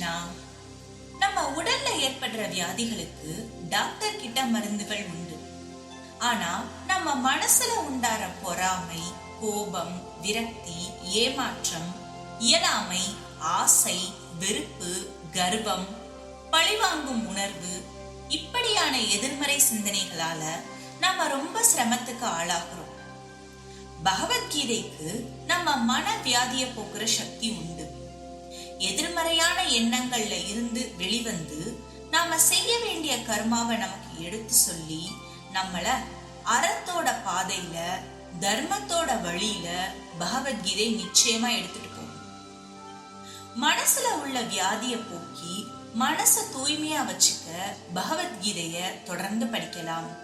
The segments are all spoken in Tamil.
கிருஷ்ணா நம்ம உடல்ல ஏற்படுற வியாதிகளுக்கு டாக்டர் கிட்ட மருந்துகள் உண்டு. ஆனா நம்ம மனசுல உண்டார பொறாமை கோபம் விரக்தி ஏமாற்றம் இயலாமை ஆசை வெறுப்பு கர்வம் பழிவாங்கும் உணர்வு இப்படியான எதிர்மறை சிந்தனைகளால நாம ரொம்ப சிரமத்துக்கு ஆளாகிறோம். பகவத்கீதைக்கு நம்ம மன வியாதிய போக்குற சக்தி உண்டு. எதிர்மறையான எண்ணங்கள்ல இருந்து வெளிவந்து நாம செய்ய வேண்டிய கர்மாவை நமக்கு எடுத்து சொல்லி நம்மள அறத்தோட பாதையில தர்மத்தோட வழியில பகவத்கீதை நிச்சயமா எடுத்துட்டு போகும். மனசுல உள்ள வியாதிய போக்கி மனச தூய்மையா வச்சுக்க பகவத்கீதைய தொடர்ந்து படிக்கலாம்.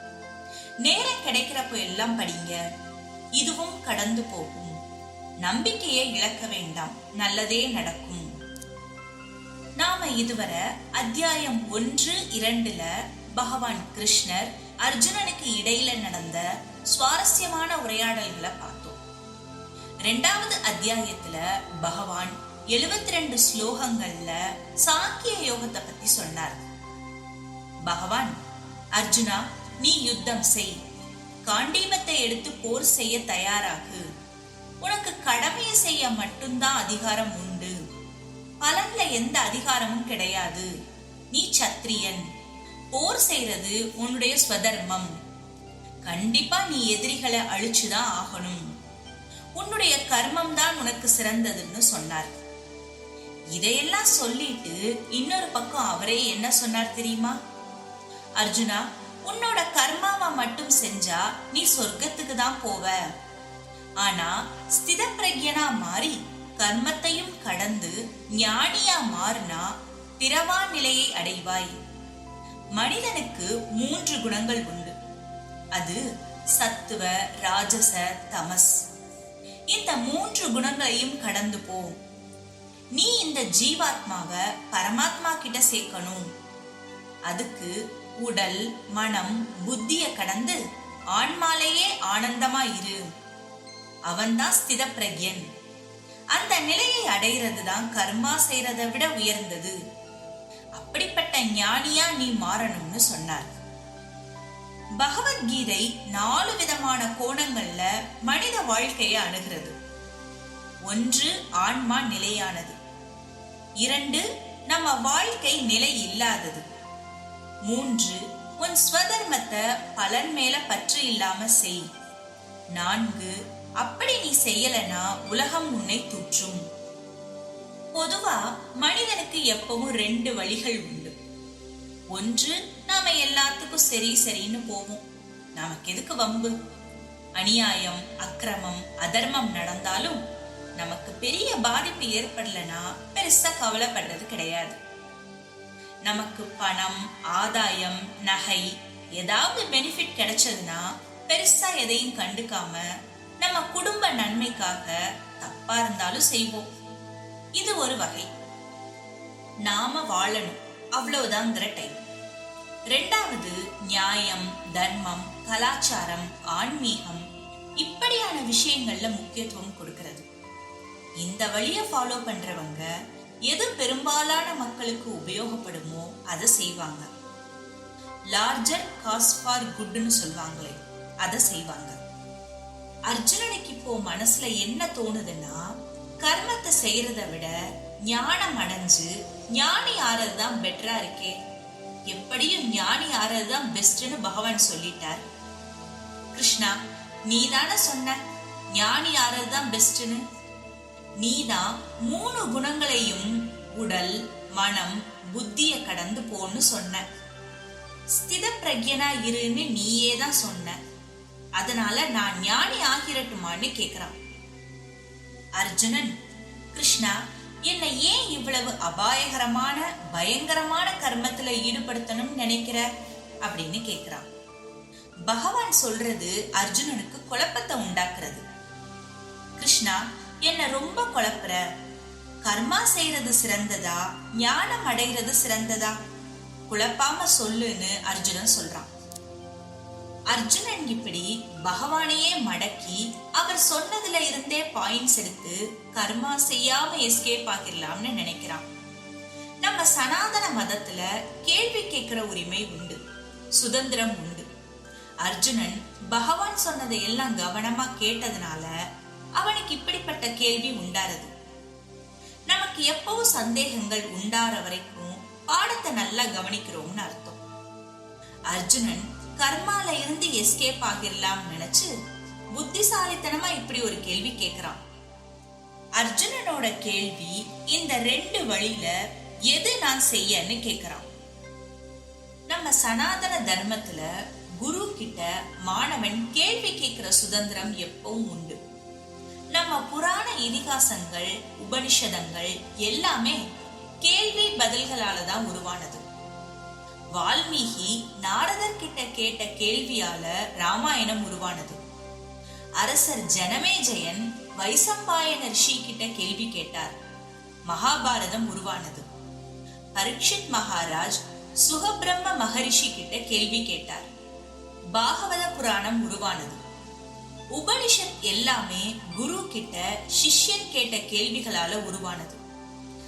நேரம் கிடைக்கிறப்போ எல்லாம் படிங்க. இதுவும் கடந்து போகும். நம்பிக்கையை இழக்க வேண்டாம். நல்லதே நடக்கும். நாம இதுவரை அத்தியாயம் ஒன்று இரண்டுல பகவான் கிருஷ்ணர் அர்ஜுனனுக்கு இடையில நடந்த சுவாரஸ்யமான உரையாடல்களை பார்த்தோம். ரெண்டாவது அத்தியாயத்துல பகவான் எழுபத்தி ரெண்டு ஸ்லோகங்கள்ல சாக்கிய யோகத்தை பத்தி சொன்னார். பகவான் அர்ஜுனா நீ யுத்தம் செய். காண்டீபத்தை எடுத்து போர் செய்ய தயாராகு. உனக்கு கடமையை செய்ய மட்டும்தான் அதிகாரம் உண்டு. பலன்ல எந்த அதிகாரமும் கிடையாது. நீ சத்திரியன். போர் செய்யறது உன்னுடைய ஸ்வதர்மம். கண்டிப்பா நீ எதிரிகளை அழிச்சுதான் ஆகணும். உன்னுடைய கர்மம் தான் உனக்கு சிறந்ததுன்னு சொன்னார். இதையெல்லாம் சொல்லிட்டு இன்னொரு பக்கம் அவரே என்ன சொன்னார் தெரியுமா? அர்ஜுனா உன்னோட கர்மாவை மட்டும் செஞ்சா நீ சொர்க்கத்துக்கு தான் போவ. ஆனா ஸ்தித பிரஜனா மாறி கர்மத்தையும் கடந்து ஞானியா மாறினா பிறவா நிலையை அடைவாய். மனிதனுக்கு மூன்று குணங்கள் உண்டு. அது சத்துவ ராஜச தமஸ். இந்த மூன்று குணங்களையும் கடந்து போ. நீ இந்த ஜீவாத்மாவை பரமாத்மா கிட்ட சேர்க்கணும். அதுக்கு உடல் மனம் புத்திய கடந்து ஆன்மாலேயே ஆனந்தமா இரு அவன்தான் ஸ்தித பிரக்யன் அந்த நிலையை அடைகிறது தான் கர்மா செய்யறதை விட உயர்ந்தது. அப்படிப்பட்ட ஞானியா நீ மாறணும்னு சொன்னார். பகவத்கீதை நாலு விதமான கோணங்கள்ல மனித வாழ்க்கையை அணுகிறது. ஒன்று ஆன்மா நிலையானது. இரண்டு நம்ம வாழ்க்கை நிலை இல்லாதது. மூன்று உன் ஸ்வதர்மத்தை பலன் மேல பற்று இல்லாம செய். நான்கு அப்படி நீ செய்யலனா உலகம் உன்னை தூற்றும். பொதுவா மனிதனுக்கு எப்பவும் ரெண்டு வழிகள் உண்டு. ஒன்று நாம எல்லாத்துக்கும் சரி சரின்னு போவோம். நமக்கு எதுக்கு வம்பு? அநியாயம் அக்கிரமம் அதர்மம் நடந்தாலும் நமக்கு பெரிய பாதிப்பு ஏற்படலனா பெருசா கவலைப்படுறது கிடையாது. நமக்கு பணம் ஆதாயம் நகை ஏதாவது பெனிஃபிட் கிடைச்சதுன்னா பெருசா எதையும் கண்டுக்காம நம்ம குடும்ப நன்மைக்காக தப்பா இருந்தாலும் செய்வோம். இது ஒரு வகை. நாம வாழணும். அவ்வளவுதாங்கிற டைம் ரெண்டாவது நியாயம் தர்மம் கலாச்சாரம் ஆன்மீகம் இப்படியான விஷயங்கள்ல முக்கியத்துவம் கொடுக்கிறது. இந்த வழிய ஃபாலோ பண்றவங்க எது பெரும்பாலான மக்களுக்கு உபயோகப்படுமோ அதை செய்வாங்க. லார்ஜர் காஸ் ஃபார் குட்னு சொல்லுவாங்களே அதை செய்வாங்க. அர்ஜுனனுக்கு இப்போ மனசுல என்ன தோணுதுன்னா கர்மத்தை செய்யறத விட ஞானம் அடைஞ்சு ஞானி ஆறதுதான் பெட்டரா இருக்கே. எப்படியும் ஞானி ஆறதுதான் பெஸ்ட்னு பகவான் சொல்லிட்டார். கிருஷ்ணா நீ தானே சொன்ன ஞானி ஆறதுதான் பெஸ்ட்னு நீதான் மூணு குணங்களையும் உடல் மனம் புத்திய கடந்து போன்னு சொன்ன. ஸ்தித பிரஜனா இருன்னு நீயே தான் சொன்ன. அதனால நான் ஞானி ஆகிறட்டுமான்னு கேக்குறான். அர்ஜுனன் கிருஷ்ணா என்னை ஏன் இவ்வளவு அபாயகரமான பயங்கரமான கர்மத்துல ஈடுபடுத்தணும்னு நினைக்கிற? அப்படின்னு கேக்குறான். பகவான் சொல்றது அர்ஜுனனுக்கு குழப்பத்தை உண்டாக்குறது. கிருஷ்ணா என்ன ரொம்ப குழப்புற? கர்மா செய்யறது சிறந்ததா? ஞானம் அடைகிறது சிறந்ததா? குழப்பாம சொல்லுன்னு அர்ஜுனன் சொல்றான். அர்ஜுனன் இப்படி பகவானையே மடக்கி அவர் சொன்னதுல இருந்தே பாயிண்ட்ஸ் எடுத்து கர்மா செய்யாம எஸ்கேப் ஆகிடலாம்னு நினைக்கிறான். நம்ம சனாதன மதத்துல கேள்வி கேட்கிற உரிமை உண்டு. சுதந்திரம் உண்டு. அர்ஜுனன் பகவான் சொன்னதை எல்லாம் கவனமா கேட்டதுனால அவனுக்கு இப்படிப்பட்ட கேள்வி உண்டாருது நமக்கு எப்பவும் சந்தேகங்கள் உண்டாற வரைக்கும் பாடத்தை நல்லா கவனிக்கிறோம்னு அர்த்தம். அர்ஜுனன் கர்மால இருந்து எஸ்கேப் ஆகிடலாம் நினைச்சு புத்திசாலித்தனமா இப்படி ஒரு கேள்வி கேக்குறான். அர்ஜுனனோட கேள்வி இந்த ரெண்டு வழியில எது நான் செய்யன்னு கேக்குறான். நம்ம சனாதன தர்மத்துல குரு கிட்ட மாணவன் கேள்வி கேட்கிற சுதந்திரம் எப்பவும் உண்டு. நம்ம புராண இதிகாசங்கள் உபனிஷதங்கள் எல்லாமே கேள்வி பதில்களால தான் உருவானது. வால்மீகி நாரதர் கிட்ட கேட்ட கேள்வியால ராமாயணம் உருவானது. அரசர் ஜனமேஜயன் வைசம்பாயன ரிஷி கிட்ட கேள்வி கேட்டார். மகாபாரதம் உருவானது. பரீட்சித் மகாராஜ் சுகபிரம்ம மகரிஷி கிட்ட கேள்வி கேட்டார். பாகவத புராணம் உருவானது. உபனிஷத் எல்லாமே குரு கிட்ட சிஷ்யன் கேட்ட கேள்விகளால உருவானது.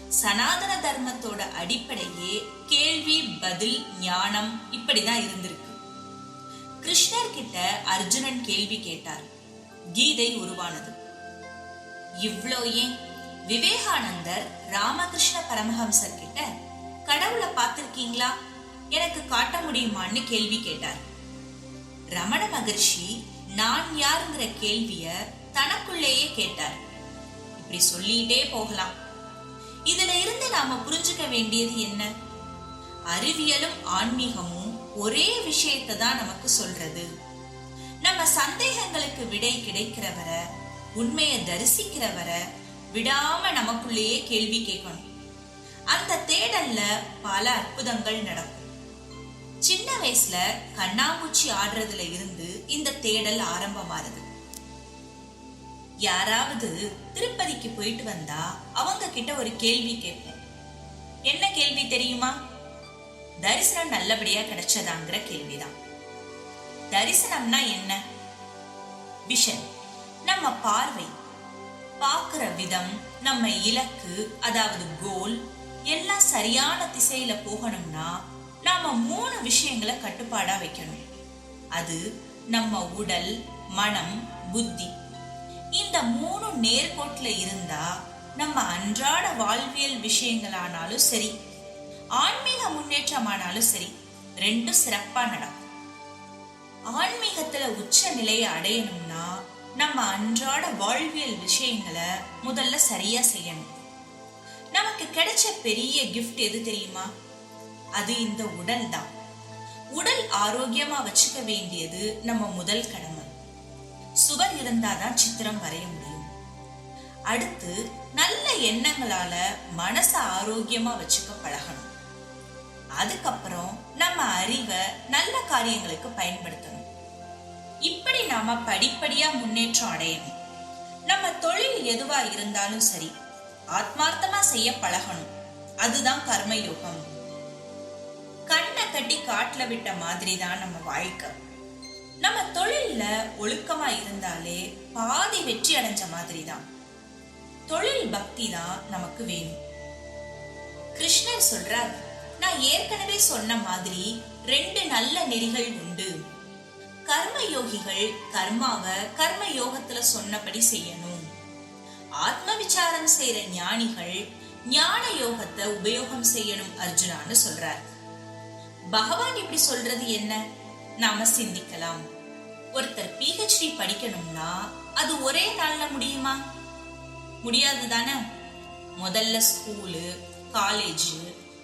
சனாதன தர்மத்தோட அடிப்படையே கேள்வி பதில் ஞானம் இப்படிதான் இருந்திருக்கு. கிருஷ்ணர் கிட்ட அர்ஜுனன் கேள்வி கேட்டார். கீதை உருவானது. இவ்ளோ ஏன்? விவேகானந்தர் ராமகிருஷ்ண பரமஹம்சர் கிட்ட கடவுளை பார்த்திருக்கீங்களா? எனக்கு காட்ட முடியுமான்னு கேள்வி கேட்டார். ரமண மகர்ஷி நான் யாருங்கிற கேள்விய தனக்குள்ளேயே கேட்டார். இப்படி சொல்லிட்டே போகலாம். இதுல இருந்து நாம புரிஞ்சுக்க வேண்டியது என்ன? அறிவியலும் ஆன்மீகமும் ஒரே விஷயத்தை தான் நமக்கு சொல்றது. நம்ம சந்தேகங்களுக்கு விடை கிடைக்கிற வர உண்மையை தரிசிக்கிற வர விடாம நமக்குள்ளேயே கேள்வி கேட்கணும். அந்த தேடல்ல பல அற்புதங்கள் நடக்கும். சின்ன வயசுல கண்ணாமூச்சி ஆடுறதுல இருந்து இந்த தேடல் ஆரம்பமாறுது யாராவது திருப்பதிக்கு போயிட்டு வந்தா அவங்க கிட்ட ஒரு கேள்வி கேட்பேன். என்ன கேள்வி தெரியுமா? தரிசனம் நல்லபடியா கிடைச்சதாங்கிற கேள்விதான். தரிசனம்னா என்ன? விஷன். நம்ம பார்வை. பார்க்கிற விதம் நம்ம இலக்கு அதாவது கோல் எல்லாம் சரியான திசையில போகணும்னா நாம மூணு விஷயங்களை கட்டுப்பாடா வைக்கணும். அது நம்ம உடல் மனம் புத்தி. இந்த மூணு நேர்கோட்டில் இருந்தா நம்ம அன்றாட வாழ்வியல் விஷயங்களானாலும் சரி ஆன்மீக முன்னேற்றமானாலும் சரி ரெண்டும் சிறப்பா நடக்கும். ஆன்மீகத்துல உச்ச நிலையை அடையணும்னா நம்ம அன்றாட வாழ்வியல் விஷயங்களை முதல்ல சரியா செய்யணும். நமக்கு கிடைச்ச பெரிய கிஃப்ட் எது தெரியுமா? அது இந்த உடல் தான். உடல் ஆரோக்கியமா வச்சுக்க வேண்டியது நம்ம முதல் கடமை. சுவர் இருந்தாதான் சித்திரம் வரைய முடியும். அடுத்து நல்ல எண்ணங்களால மனச ஆரோக்கியமா வச்சுக்க பழகணும். அதுக்கப்புறம் நம்ம அறிவை நல்ல காரியங்களுக்கு பயன்படுத்தணும். இப்படி நாம படிப்படியா முன்னேற்றம் அடையணும். நம்ம தொழில் எதுவா இருந்தாலும் சரி ஆத்மார்த்தமா செய்ய பழகணும். அதுதான் கர்மயோகம். கண்ணை கட்டி காட்டுல விட்ட மாதிரி தான் நம்ம வாழ்க்கை. நம்ம தொழில்ல ஒழுக்கமா இருந்தாலே பாதி வெற்றி அடைஞ்ச மாதிரி தான் தொழில் பக்தி தான் நமக்கு வேணும். கிருஷ்ணன் சொல்றார் நான் ஏற்கனவே சொன்ன மாதிரி ரெண்டு நல்ல நெறிகள் உண்டு. கர்ம யோகிகள் கர்மாவை கர்ம யோகத்துல சொன்னபடி செய்யணும். ஆத்ம விசாரம் செய்யற ஞானிகள் ஞான யோகத்தை உபயோகம் செய்யணும் அர்ஜுனான்னு சொல்றார். பகவான் இப்படி சொல்றது என்ன? நாம சிந்திக்கலாம். ஒருத்தர் பிஹெச்டி படிக்கணும்னா அது ஒரே நாள்ல முடியுமா? முடியாது தானே? முதல்ல ஸ்கூலு காலேஜ்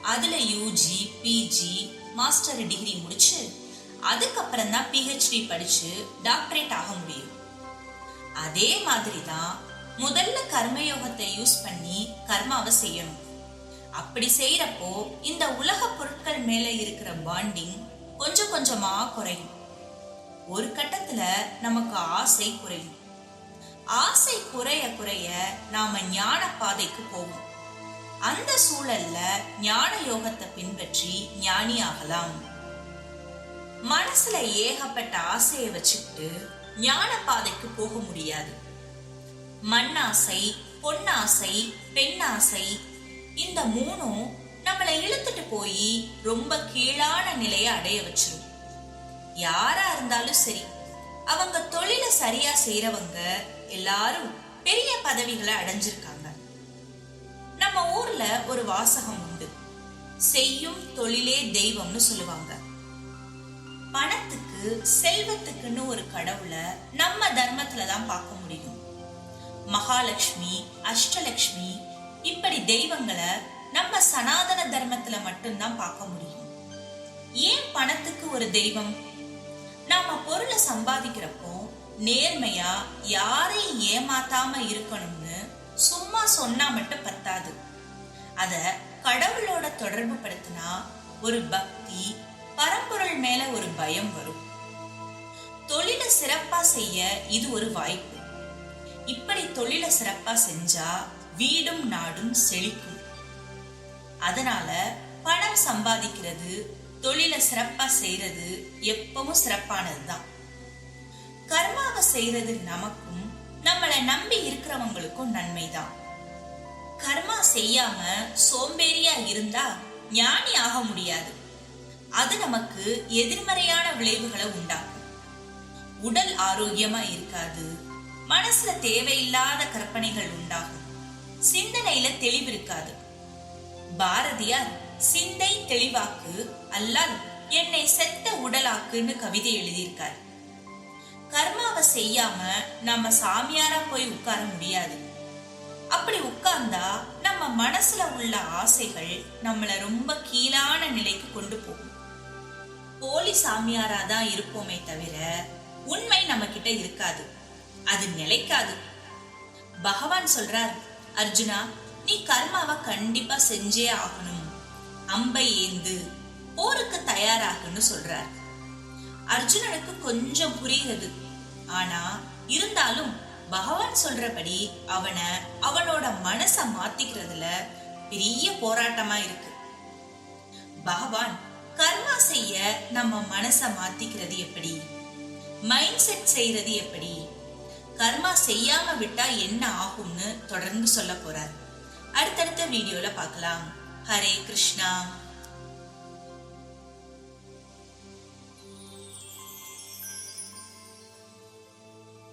அதுல யூஜி பிஜி மாஸ்டர் டிகிரி முடிச்சு அதுக்கப்புறம் தான் பிஹெச்டி படிச்சு டாக்டரேட் ஆக முடியும். அதே மாதிரி தான் முதல்ல கர்மயோகத்தை யூஸ் பண்ணி கர்மாவை செய்யணும். அப்படி செய்யறப்போ இந்த உலக பொருட்கள் மேல இருக்கிற பாண்டிங் கொஞ்சம் கொஞ்சமா குறையும். ஒரு கட்டத்துல நமக்கு ஆசை குறையும். ஆசை குறைய குறைய நாம ஞான பாதைக்கு போவோம். அந்த சூழல்ல ஞான யோகத்தை பின்பற்றி ஞானி ஆகலாம். மனசுல ஏகப்பட்ட ஆசையை வச்சுக்கிட்டு ஞான பாதைக்கு போக முடியாது. மண்ணாசை பொன்னாசை பெண்ணாசை இந்த மூணும் நம்மளை இழுத்துட்டு போய் ரொம்ப கீழான நிலையை அடைய வச்சிரும். யாரா இருந்தாலும் சரி அவங்க தொழிலை சரியா செய்யறவங்க எல்லாரும் பெரிய பதவிகளை அடைஞ்சிருக்காங்க. நம்ம ஊர்ல ஒரு வாசகம் உண்டு. செய்யும் தொழிலே தெய்வம்னு சொல்லுவாங்க. பணத்துக்கு செல்வத்துக்குன்னு ஒரு கடவுளை நம்ம தர்மத்துல தான் பார்க்க முடியும். மகாலட்சுமி அஷ்டலட்சுமி இப்படி தெய்வங்களை நம்ம சனாதன தர்மத்துல மட்டும்தான் பார்க்க முடியும். ஏன் பணத்துக்கு ஒரு தெய்வம்? நாம பொருளை சம்பாதிக்கிறப்போ நேர்மையா யாரையும் ஏமாத்தாம இருக்கணும்னு சும்மா சொன்னா மட்டும் பத்தாது. அத கடவுளோட தொடர்பு படுத்தினா ஒரு பக்தி பரம்பொருள் மேல ஒரு பயம் வரும். தொழிலை சிறப்பா செய்ய இது ஒரு வாய்ப்பு. இப்படி தொழிலை சிறப்பா செஞ்சா வீடும் நாடும் செழிக்கும். அதனால பணம் சம்பாதிக்கிறது தொழிலை சிறப்பா செய்யறது எப்பவும் சிறப்பானதுதான். கர்மாவை செய்யறது நமக்கும் நம்மளை நம்பி இருக்கிறவங்களுக்கும் நன்மைதான். கர்மா செய்யாம சோம்பேறியா இருந்தா ஞானி ஆக முடியாது. அது நமக்கு எதிர்மறையான விளைவுகளை உண்டாக்கும். உடல் ஆரோக்கியமா இருக்காது மனசுல தேவையில்லாத கற்பனைகள் உண்டாகும். சிந்தனையில தெளிவு இருக்காது. பாரதியார் சிந்தை தெளிவாக்கு அல்லால் என்னை செத்த உடலாக்குன்னு கவிதை எழுதியிருக்கார். கர்மாவை செய்யாம நம்ம சாமியாரா போய் உட்கார முடியாது. அப்படி உட்கார்ந்தா நம்ம மனசுல உள்ள ஆசைகள் நம்மளை ரொம்ப கீழான நிலைக்கு கொண்டு போகும். போலி சாமியாரா தான் இருப்போமே தவிர உண்மை நம்ம கிட்ட இருக்காது. அது நிலைக்காது. பகவான் சொல்றார் அர்ஜுனா நீ கர்மாவை கண்டிப்பா செஞ்சே ஆகணும். அம்பை ஏந்து போருக்கு தயாராகுன்னு சொல்றார். அர்ஜுனனுக்கு கொஞ்சம் புரியுது ஆனா இருந்தாலும் பகவான் சொல்றபடி அவனை அவனோட மனச மாத்திக்கிறதுல பெரிய போராட்டமா இருக்கு. பகவான் கர்மா செய்ய நம்ம மனச மாத்திக்கிறது எப்படி? மைண்ட் செட் செய்யறது எப்படி? கர்மா செய்யாம விட்டா என்ன ஆகும்னு தொடர்ந்து சொல்ல போறார். அடுத்தடுத்த வீடியோல பார்க்கலாம். ஹரே கிருஷ்ணா.